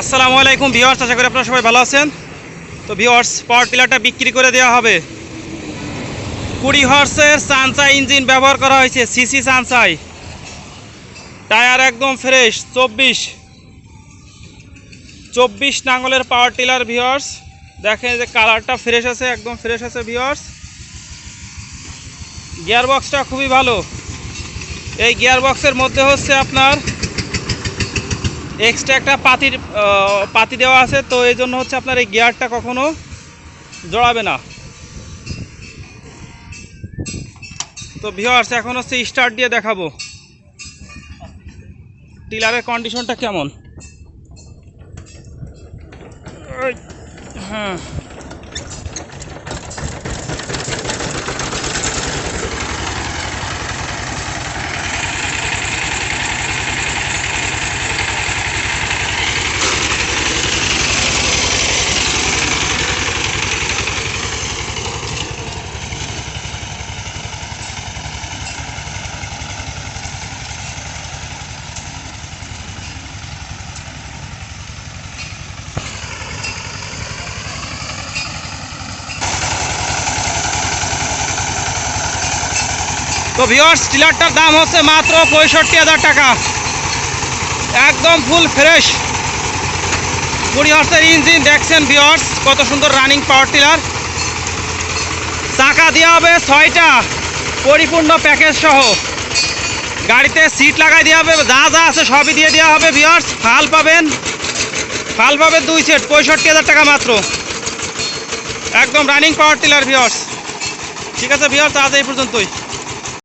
আসসালামু আলাইকুম ভিওয়ার্স আশা করি আপনারা সবাই ভালো আছেন। তো ভিওয়ার্স পাওয়ার টিলারটা বিক্রি করে দেওয়া হবে। কুড়ি হর্সের সানসাই ইঞ্জিন ব্যবহার করা হয়েছে, সিসি সানসাই। টায়ার একদম ফ্রেশ, চব্বিশ। চব্বিশ নাঙ্গলের পাওয়ার টিলার ভিওয়ার্স দেখেন যে কালারটা ফ্রেশ আছে, একদম ফ্রেশ আছে ভিওয়ার্স গিয়ার বক্সটা খুবই ভালো। এই গিয়ার বক্সের মধ্যে হচ্ছে আপনার এক্সট্রা একটা পাতির পাতি দেওয়া আছে, তো এই জন্য হচ্ছে আপনার এই গিয়ারটা কখনো জড়াবে না। তো ভিওয়ার্স এখন হচ্ছে স্টার্ট দিয়ে দেখাবো। টিলারের কন্ডিশনটা কেমন? হ্যাঁ। তো ভিওর্স টিলারটার দাম হচ্ছে মাত্র পঁয়ষট্টি হাজার টাকা। একদম ফুল ফ্রেশ কুড়ি হর্সের ইঞ্জিন দেখছেন ভিওর্স কত সুন্দর রানিং পাওয়ার টিলার চাকা দেওয়া হবে ছয়টা, পরিপূর্ণ প্যাকেজ সহ। গাড়িতে সিট লাগাই দেওয়া হবে, যা যা আছে সবই দিয়ে দেওয়া হবে ভিওর্স ফাল পাবেন ফাল পাবেন দুই সেট পঁয়ষট্টি হাজার টাকা মাত্র। একদম রানিং পাওয়ার টিলার ভিওর্স ঠিক আছে ভিওর্স আজ এই পর্যন্তই।